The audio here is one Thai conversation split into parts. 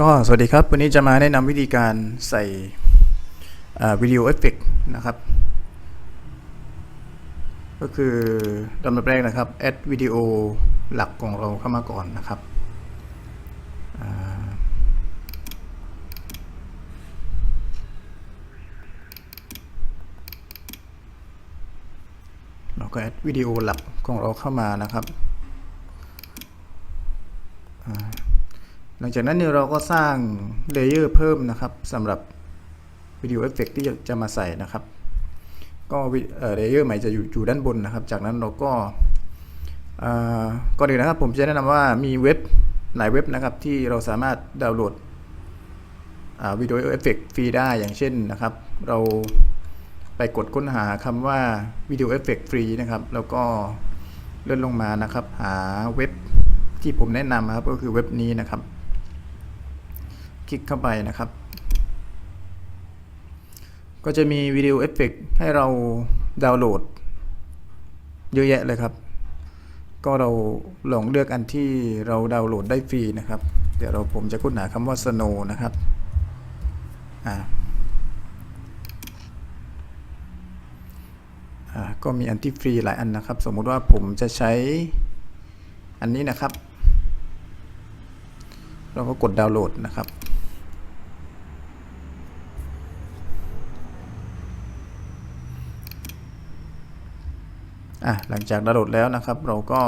ก็สวัสดีครับ วันนี้จะมาแนะนำวิธีการใส่วิดีโอเอฟเฟกต์นะครับ ก็คือลำดับแรกนะครับแอดวิดีโอหลักของเราเข้ามาก่อนนะครับเราก็แอดวิดีโอหลักของเราเข้ามานะครับอ่า ห ลังจากนั้นเนี่ยเราก็สร้างเลเยอร์เพิ่มนะครับสำหรับวิดีโอเอฟเฟกที่จะมาใส่นะครับ ก็เลเยอร์ใหม่จะอยู่อยู่ด้านบนนะครับ จากนั้นเราก็ก่อนอื่นนะครับผมจะแนะนำว่ามีเว็บหลายเว็บนะครับที่เราสามารถดาวน์โหลดวิดีโอเอฟเฟกฟรีได้อย่างเช่นนะครับ เราไปกดค้นหาคำว่าวิดีโอเอฟเฟกฟรีนะครับ แล้วก็เลื่อนลงมานะครับ หาเว็บที่ผมแนะนำนะครับก็คือเว็บนี้นะครับ คลิกเข้าไปนะครับ ก็จะมีวิดีโอเอฟเฟกให้เราดาวน์โหลด เยอะแยะเลยครับ ก็เราลองเลือกอันที่เราดาวน์โหลดได้ฟรีนะครับ เดี๋ยวเราผมจะค้นหาคำว่า Snow นะครับอ่าก็มีอันที่ฟรีหลายอันนะครับ สมมุติว่าผมจะใช้อันนี้นะครับ เราก็กดดาวน์โหลดนะครับ อะหลังจากดาวน์โหลดแล้วนะครับ เราก็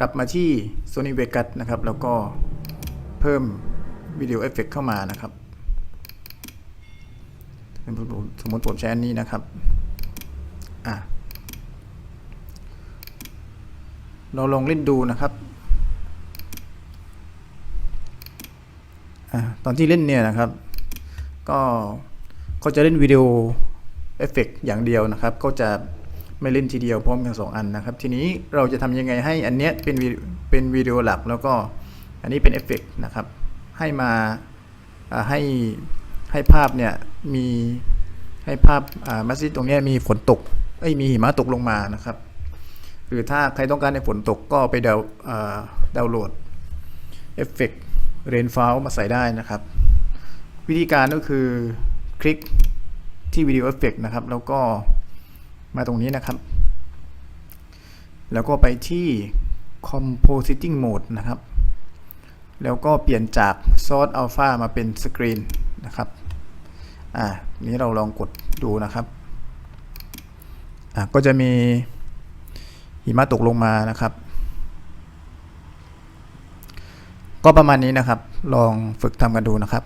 กลับมาที่ Sony Vegas นะครับ แล้วก็เพิ่มวิดีโอเอฟเฟกเข้ามานะครับสมมติผมใช้อันนี้นะครับอะเราลองเล่นดูนะครับอะตอนที่เล่นเนี่ยนะครับ ก็เขาจะเล่นวิดีโอเอฟเฟกอย่างเดียวนะครับ ก็จะ ไม่เล่นทีเดียวพร้อมกันสองอันนะครับ ทีนี้เราจะทำยังไงให้อันเนี้ยเป็นเป็นวิดีโอหลัก แล้วก็อันนี้เป็นเอฟเฟกนะครับ ให้มาให้ให้ภาพเนี่ยมีให้ภาพมัสยิดตรงนี้มีฝนตกเอ้ยมีหิมะตกลงมานะครับหรือถ้าใครต้องการให้ฝนตกก็ไปดาวดาวน์โหลดเอฟเฟกต์เรนฟาวมาใส่ได้นะครับ วิธีการก็คือคลิกที่วิดีโอเอฟเฟกนะครับ แล้วก็ มาตรงนี้นะครับ แล้วก็ไปที่ compositing mode นะครับ แล้วก็เปลี่ยนจาก source alpha มาเป็น screen นะครับ อ่า นี้เราลองกดดูนะครับ อ่าก็จะมีหิมะตกลงมานะครับ ก็ประมาณนี้นะครับ ลองฝึกทำกันดูนะครับ